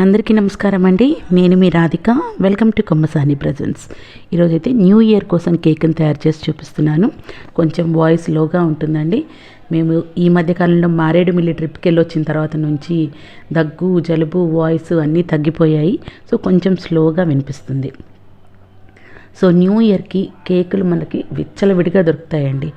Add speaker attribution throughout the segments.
Speaker 1: అందరికీ నమస్కారం అండి. నేను మీ Radhika. Welcome to Kommasani presence ఈరోజైతే న్యూ ఇయర్ కోసం కేక్ని తయారు చేసి చూపిస్తున్నాను. కొంచెం వాయిస్ లోగా ఉంటుందండి. మేము ఈ మధ్యకాలంలో మారేడుమిల్లి ట్రిప్కి వెళ్ళి వచ్చిన తర్వాత నుంచి దగ్గు జలుబు వాయిస్ అన్నీ తగ్గిపోయాయి. సో కొంచెం స్లోగా వినిపిస్తుంది. సో న్యూ ఇయర్కి కేకులు మనకి విచ్చలవిడిగా దొరుకుతాయండి.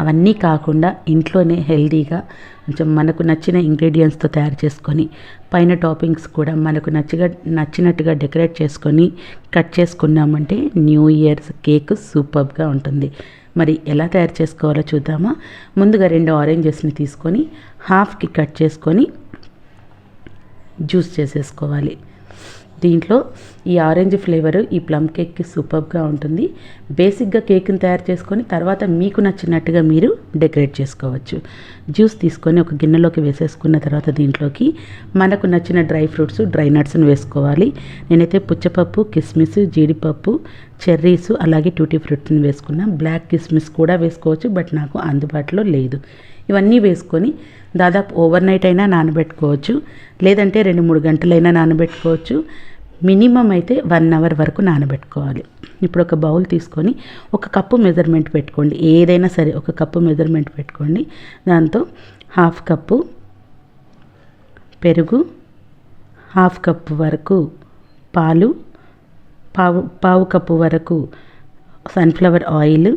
Speaker 1: అవన్నీ కాకుండా ఇంట్లోనే హెల్దీగా కొంచెం మనకు నచ్చిన ఇంగ్రీడియంట్స్తో తయారు చేసుకొని పైన టాపింగ్స్ కూడా మనకు నచ్చిగా నచ్చినట్టుగా డెకరేట్ చేసుకొని కట్ చేసుకున్నామంటే న్యూ ఇయర్స్ కేక్ సూపర్గా ఉంటుంది. మరి ఎలా తయారు చేసుకోవాలో చూద్దామా? ముందుగా రెండు ఆరెంజెస్ని తీసుకొని హాఫ్కి కట్ చేసుకొని జ్యూస్ చేసేసుకోవాలి. దీంట్లో ఈ ఆరెంజ్ ఫ్లేవర్ ఈ ప్లమ్ కేక్కి సూపర్గా ఉంటుంది. బేసిక్గా కేక్ని తయారు చేసుకొని తర్వాత మీకు నచ్చినట్టుగా మీరు డెకరేట్ చేసుకోవచ్చు. జ్యూస్ తీసుకొని ఒక గిన్నెలోకి వేసేసుకున్న తర్వాత దీంట్లోకి మనకు నచ్చిన డ్రై ఫ్రూట్స్ డ్రై నట్స్ని వేసుకోవాలి. నేనైతే పుచ్చపప్పు కిస్మిస్ జీడిపప్పు చెర్రీస్ అలాగే టూటీ ఫ్రూట్స్ని వేసుకున్న. బ్లాక్ కిస్మిస్ కూడా వేసుకోవచ్చు బట్ నాకు అందుబాటులో లేదు. ఇవన్నీ వేసుకొని దాదాపు ఓవర్ నైట్ అయినా నానబెట్టుకోవచ్చు. లేదంటే రెండు మూడు గంటలైనా నానబెట్టుకోవచ్చు. మినిమం అయితే వన్ అవర్ వరకు నానబెట్టుకోవాలి. ఇప్పుడు ఒక బౌల్ తీసుకొని ఒక కప్పు మెజర్మెంట్ పెట్టుకోండి. ఏదైనా సరే ఒక కప్పు మెజర్మెంట్ పెట్టుకోండి. దాంతో హాఫ్ కప్పు పెరుగు హాఫ్ కప్పు వరకు పాలు పావు పావు కప్పు వరకు సన్ఫ్లవర్ ఆయిల్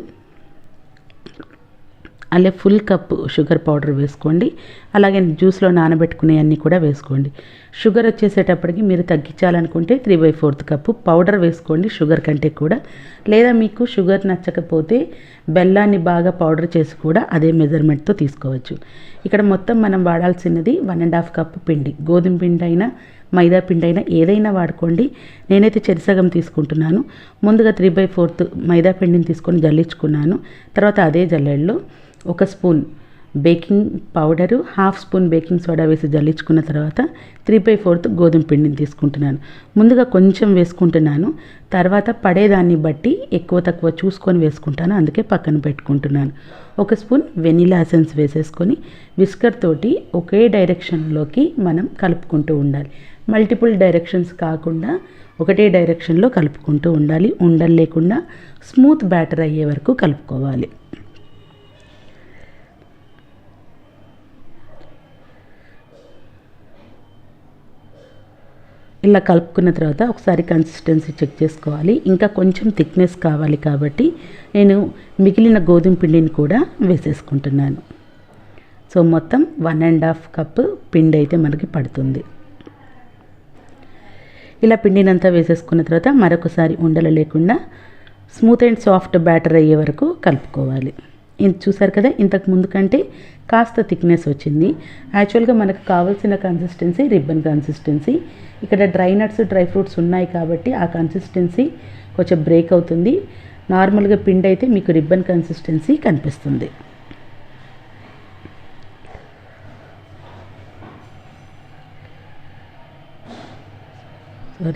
Speaker 1: అలాగే ఫుల్ కప్పు షుగర్ పౌడర్ వేసుకోండి. అలాగే జ్యూస్లో నానబెట్టుకునే అన్నీ కూడా వేసుకోండి. షుగర్ వచ్చేసేటప్పటికి మీరు తగ్గించాలనుకుంటే three by fourth cup powder వేసుకోండి షుగర్ కంటే కూడా. లేదా మీకు షుగర్ నచ్చకపోతే బెల్లాన్ని బాగా పౌడర్ చేసి కూడా అదే మెజర్మెంట్తో తీసుకోవచ్చు. ఇక్కడ మొత్తం మనం వాడాల్సినది వన్ అండ్ హాఫ్ కప్ పిండి. గోధుమ పిండి అయినా మైదా పిండి అయినా ఏదైనా వాడుకోండి. నేనైతే చెరిసగం తీసుకుంటున్నాను. ముందుగా త్రీ బై ఫోర్త్ మైదా పిండిని తీసుకొని జల్లించుకున్నాను. తర్వాత అదే జల్లెడలో ఒక spoon baking powder half spoon baking soda వేసి జల్లించుకున్న తర్వాత త్రీ బై ఫోర్త్ గోధుమ పిండిని తీసుకుంటున్నాను. ముందుగా కొంచెం వేసుకుంటున్నాను. తర్వాత పడేదాన్ని బట్టి ఎక్కువ తక్కువ చూసుకొని వేసుకుంటాను. అందుకే పక్కన పెట్టుకుంటున్నాను. ఒక స్పూన్ వెనిలా ఎసెన్స్ వేసేసుకొని విస్కర్ తోటి ఒకే డైరెక్షన్లోకి మనం కలుపుకుంటూ ఉండాలి. మల్టిపుల్ డైరెక్షన్స్ కాకుండా ఒకటే డైరెక్షన్లో కలుపుకుంటూ ఉండాలి. ఉండలు లేకుండా స్మూత్ బ్యాటర్ అయ్యే వరకు కలుపుకోవాలి. ఇలా కలుపుకున్న తర్వాత ఒకసారి కన్సిస్టెన్సీ చెక్ చేసుకోవాలి. ఇంకా కొంచెం థిక్నెస్ కావాలి కాబట్టి నేను మిగిలిన గోధుమ పిండిని కూడా వేసేసుకుంటున్నాను. సో మొత్తం వన్ అండ్ హాఫ్ కప్ పిండి అయితే మనకి పడుతుంది. ఇలా పిండినంతా వేసేసుకున్న తర్వాత మరొకసారి ఉండలు లేకుండా స్మూత్ అండ్ సాఫ్ట్ బ్యాటర్ అయ్యే వరకు కలుపుకోవాలి. చూసారు కదా ఇంతకు ముందు కంటే కాస్త థిక్నెస్ వచ్చింది. యాక్చువల్గా మనకు కావాల్సిన కన్సిస్టెన్సీ రిబ్బన్ కన్సిస్టెన్సీ ఇక్కడ డ్రై నట్స్ డ్రై ఫ్రూట్స్ ఉన్నాయి కాబట్టి ఆ కన్సిస్టెన్సీ కొంచెం బ్రేక్ అవుతుంది. నార్మల్గా పిండి అయితే మీకు రిబ్బన్ కన్సిస్టెన్సీ కనిపిస్తుంది.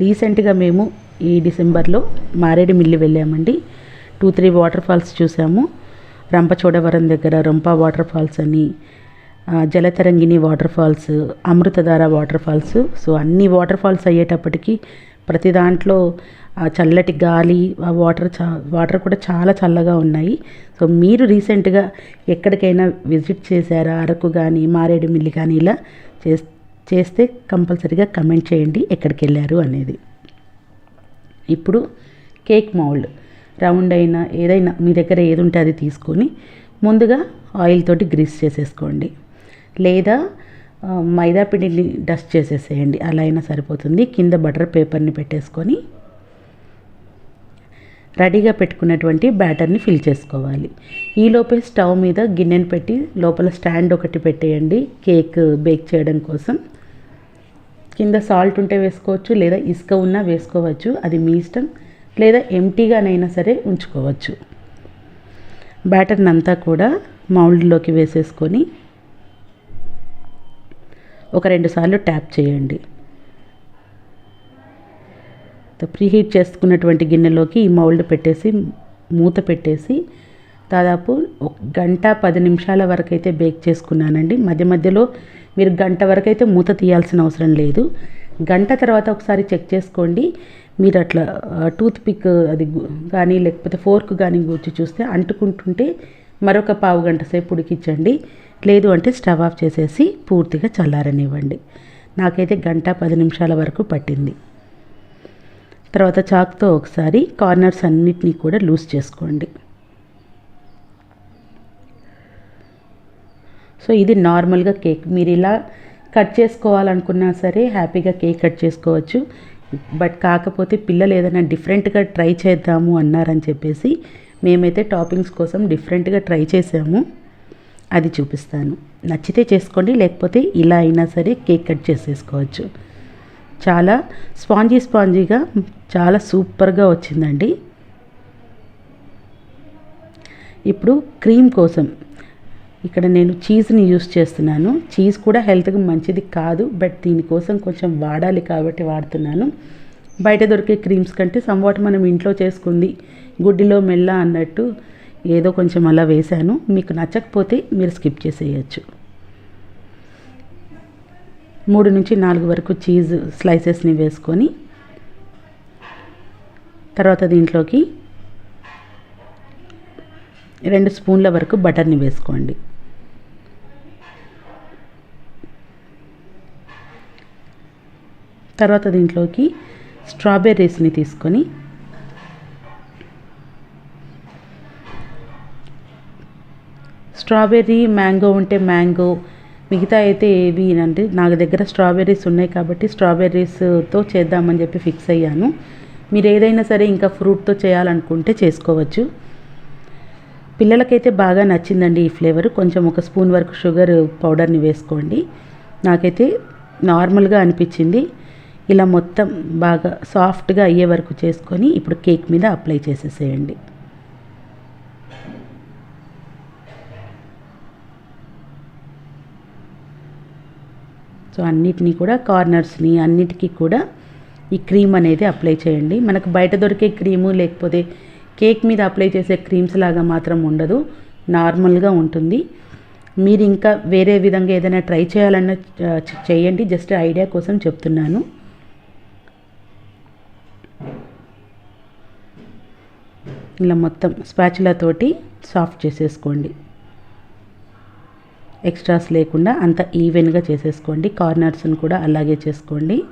Speaker 1: రీసెంట్గా మేము ఈ డిసెంబర్లో మారేడుమిల్లి వెళ్ళామండి. టూ త్రీ వాటర్ ఫాల్స్ చూసాము. రంపచోడవరం దగ్గర రొంప వాటర్ ఫాల్స్ అని Jalatarangini waterfalls Amruthadhara waterfalls. So అన్ని వాటర్ ఫాల్స్ అయ్యేటప్పటికి ప్రతి దాంట్లో చల్లటి గాలి ఆ వాటర్ చా వాటర్ కూడా చాలా చల్లగా ఉన్నాయి. సో మీరు రీసెంట్గా ఎక్కడికైనా విజిట్ చేశారా? అరకు కానీ మారేడుమిల్లి కానీ ఇలా చేస్ చేస్తే కంపల్సరీగా కమెంట్ చేయండి ఎక్కడికి వెళ్ళారు అనేది. ఇప్పుడు కేక్ మౌల్డ్. రౌండ్ అయినా ఏదైనా మీ దగ్గర ఏది ఉంటే అది తీసుకొని ముందుగా ఆయిల్ తోటి గ్రీస్ చేసేసుకోండి. లేదా మైదా పిండిని డస్ట్ చేసేసేయండి. అలా అయినా సరిపోతుంది. కింద బటర్ పేపర్ని పెట్టేసుకొని రెడీగా పెట్టుకున్నటువంటి బ్యాటర్ని ఫిల్ చేసుకోవాలి. ఈలోపే స్టవ్ మీద గిన్నెను పెట్టి లోపల స్టాండ్ ఒకటి పెట్టేయండి. కేక్ బేక్ చేయడం కోసం. కింద సాల్ట్ ఉంటే వేసుకోవచ్చు లేదా ఇసుక ఉన్నా వేసుకోవచ్చు. అది మీ ఇష్టం. లేదా ఎంటీగానైనా సరే ఉంచుకోవచ్చు. బ్యాటర్ని అంతా కూడా మౌల్డ్లోకి వేసేసుకొని ఒక రెండు సార్లు ట్యాప్ చేయండి. ప్రీహీట్ చేసుకున్నటువంటి గిన్నెలోకి ఈ మౌల్డ్ పెట్టేసి మూత పెట్టేసి దాదాపు ఒక గంట పది నిమిషాల వరకు అయితే బేక్ చేసుకున్నానండి. మధ్య మధ్యలో మీరు గంట వరకు అయితే మూత తీయాల్సిన అవసరం లేదు. గంట తర్వాత ఒకసారి చెక్ చేసుకోండి. మీరు అట్లా టూత్పిక్ అది కానీ లేకపోతే ఫోర్క్ కానీ గుర్చి చూస్తే అంటుకుంటుంటే మరొక పావు గంట సేపు ఉడికించండి. లేదు అంటే స్టవ్ ఆఫ్ చేసేసి పూర్తిగా చల్లారనివ్వండి. నాకైతే గంట పది నిమిషాల వరకు పట్టింది. తర్వాత చాక్తో ఒకసారి కార్నర్స్ అన్నిటినీ కూడా లూజ్ చేసుకోండి. సో ఇది నార్మల్గా కేక్. మీరు ఇలా కట్ చేసుకోవాలనుకున్నా సరే హ్యాపీగా కేక్ కట్ చేసుకోవచ్చు. బట్ కాకపోతే పిల్లలు ఏదైనా డిఫరెంట్గా ట్రై చేద్దాము అన్నారని చెప్పేసి మేమైతే టాపింగ్స్ కోసం డిఫరెంట్గా ట్రై చేసాము. అది చూపిస్తాను. నచ్చితే చేసుకోండి లేకపోతే ఇలా అయినా సరే కేక్ కట్ చేసేసుకోవచ్చు. చాలా స్పాంజీ స్పాంజీగా చాలా సూపర్గా వచ్చిందండి. ఇప్పుడు క్రీమ్ కోసం. ఇక్కడ నేను చీజ్ని యూస్ చేస్తున్నాను. చీజ్ కూడా హెల్త్కి మంచిది కాదు బట్ దీనికోసం కొంచెం వాడాలి కాబట్టి వాడుతున్నాను. బయట దొరికే క్రీమ్స్ కంటే సంవాట్ మనం ఇంట్లో చేసుకుంది గుడ్డిలో మెల్ల అన్నట్టు ఏదో కొంచెం అలా వేశాను. మీకు నచ్చకపోతే మీరు స్కిప్ చేసేయచ్చు. మూడు నుంచి నాలుగు వరకు చీజ్ స్లైసెస్ని వేసుకొని తర్వాత దీంట్లోకి రెండు స్పూన్ల వరకు బటర్ని వేసుకోండి. తర్వాత దీంట్లోకి స్ట్రాబెర్రీస్ని తీసుకొని స్ట్రాబెర్రీ మ్యాంగో ఉంటే మ్యాంగో మిగతా అయితే ఏవి అంటే నాకు దగ్గర స్ట్రాబెర్రీస్ ఉన్నాయి కాబట్టి స్ట్రాబెర్రీస్తో చేద్దామని చెప్పి ఫిక్స్ అయ్యాను. మీరు ఏదైనా సరే ఇంకా ఫ్రూట్తో చేయాలనుకుంటే చేసుకోవచ్చు. పిల్లలకైతే బాగా నచ్చిందండి ఈ ఫ్లేవర్. కొంచెం ఒక స్పూన్ వరకు షుగర్ పౌడర్ని వేసుకోండి. నాకైతే నార్మల్గా అనిపించింది. ఇలా మొత్తం బాగా సాఫ్ట్గా అయ్యే వరకు చేసుకొని ఇప్పుడు కేక్ మీద అప్లై చేసేసేయండి. సో అన్నిటినీ కూడా కార్నర్స్ని అన్నిటికీ కూడా ఈ క్రీమ్ అనేది అప్లై చేయండి. మనకు బయట దొరికే క్రీము లేకపోతే కేక్ మీద అప్లై చేసే క్రీమ్స్ లాగా మాత్రం ఉండదు. నార్మల్గా ఉంటుంది. మీరు ఇంకా వేరే విధంగా ఏదైనా ట్రై చేయాలన్న చేయండి. జస్ట్ ఐడియా కోసం చెప్తున్నాను. ఇలా మొత్తం స్పాచులా తోటి సాఫ్ట్ చేసేసుకోండి. ఎక్స్ట్రాస్ లేకుండా అంత ఈవెన్గా చేసేసుకోండి. కార్నర్స్ని కూడా అలాగే చేసుకోండి.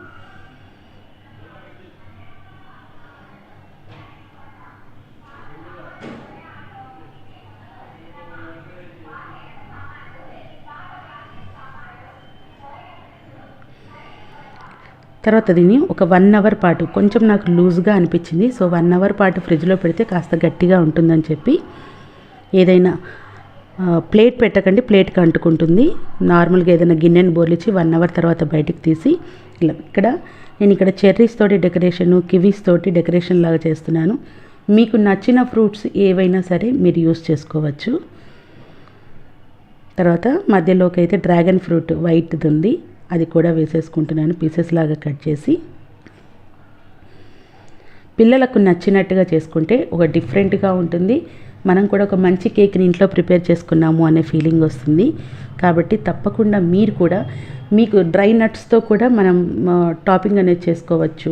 Speaker 1: తర్వాత దీన్ని ఒక వన్ అవర్ పాటు కొంచెం నాకు లూజ్గా అనిపించింది. సో వన్ అవర్ పాటు ఫ్రిడ్జ్లో పెడితే కాస్త గట్టిగా ఉంటుందని చెప్పి ఏదైనా ప్లేట్ పెట్టకండి ప్లేట్కి అంటుకుంటుంది. నార్మల్గా ఏదైనా గిన్నెని బోర్లిచ్చి వన్ అవర్ తర్వాత బయటికి తీసి ఇలా ఇక్కడ నేను ఇక్కడ చెర్రీస్ తోటి డెకరేషన్ కివీస్ తోటి డెకరేషన్ లాగా చేస్తున్నాను. మీకు నచ్చిన ఫ్రూట్స్ ఏవైనా సరే మీరు యూస్ చేసుకోవచ్చు. తర్వాత మధ్యలోకి అయితే డ్రాగన్ ఫ్రూట్ వైట్ది ఉంది. అది కూడా వేసేసుకుంటున్నాను పీసెస్ లాగా కట్ చేసి. పిల్లలకు నచ్చినట్టుగా చేసుకుంటే ఒక డిఫరెంట్గా ఉంటుంది. మనం కూడా ఒక మంచి కేక్ని ఇంట్లో ప్రిపేర్ చేసుకున్నాము అనే ఫీలింగ్ వస్తుంది. కాబట్టి తప్పకుండా మీరు కూడా మీకు డ్రై నట్స్తో కూడా మనం టాపింగ్ అనేది చేసుకోవచ్చు.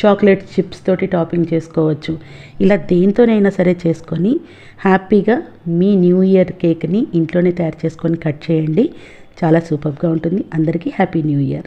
Speaker 1: చాక్లెట్ చిప్స్ తోటి టాపింగ్ చేసుకోవచ్చు. ఇలా దేంతోనైనా సరే చేసుకొని హ్యాపీగా మీ న్యూ ఇయర్ కేక్ని ఇంట్లోనే తయారు చేసుకొని కట్ చేయండి. చాలా సూపర్గా ఉంటుంది. అందరికీ హ్యాపీ న్యూ ఇయర్